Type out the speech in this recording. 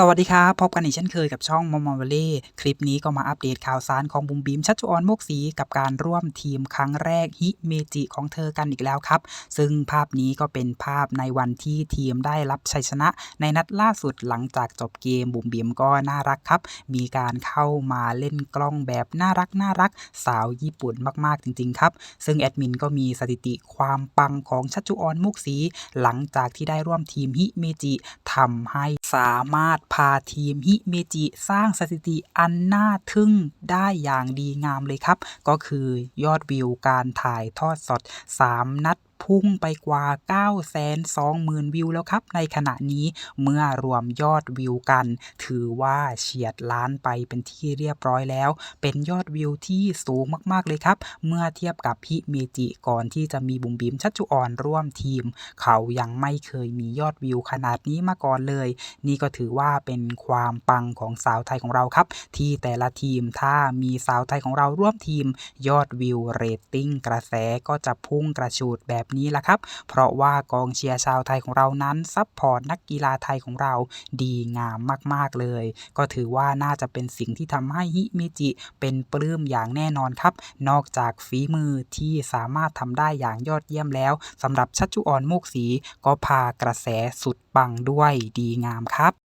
สวัสดีครับ พบกันอีกเช่นเคยกับช่องมอมมอลเล่คลิปนี้ก็มาอัปเดตข่าวสารของบุมบีมชัชออนโมกศรีกับการร่วมทีมครั้งแรกฮิเมจิของเธอกันอีกแล้วครับ ซึ่งภาพนี้ก็เป็นภาพในวันที่ทีมได้รับชัยชนะ ในนัดล่าสุดหลังจากจบเกมบุมบีมก็น่ารักครับ มีการเข้ามาเล่นกล้องแบบน่ารักน่ารักสาวญี่ปุ่นมากๆจริง ๆ ครับ ซึ่งแอดมินก็มีสถิติความปังของชัชออนมกศรีหลังจากที่ได้ร่วมทีมฮิเมจิทำให้สามารถพาทีมฮิเมจิสร้างสถิติอันน่าทึ่งได้อย่างดีงามเลยครับ ก็คือยอดวิวการถ่ายทอดสด 3 นัด พุ่งไปกว่า 9 2 0 0 0 0 วิวแล้วครับ ในขณะนี้เมื่อรวมยอดวิวกัน ถือว่าเฉียดล้านไปเป็นที่เรียบร้อยแล้ว เป็นยอดวิวที่สูงมากๆเลยครับ เมื่อเทียบกับฮิเมจิก่อนที่จะมีบุ๋มบิมชัชจุออนร่วมทีม เขายังไม่เคยมียอดวิวขนาดนี้มาก่อนเลย นี่ก็ถือว่าเป็นความปังของสาวไทยของเราครับ ที่แต่ละทีมถ้ามีสาวไทยของเราร่วมทีม ยอดวิวเรตติ้งกระแสก็จะพุ่งกระฉูดแบบนี้ละครับ เพราะว่ากองเชียร์ชาวไทยของเรานั้นซัพพอร์ตนักกีฬาไทยของเราดีงามมาก ๆ เลย ก็ถือว่าน่าจะเป็นสิ่งที่ทำให้ฮิเมจิ เป็นปลื้มอย่างแน่นอนครับ นอกจากฝีมือที่สามารถทำได้อย่างยอดเยี่ยมแล้วสำหรับชัชจุออนโมกศรีก็พากระแสสุดปังด้วยดีงามครับ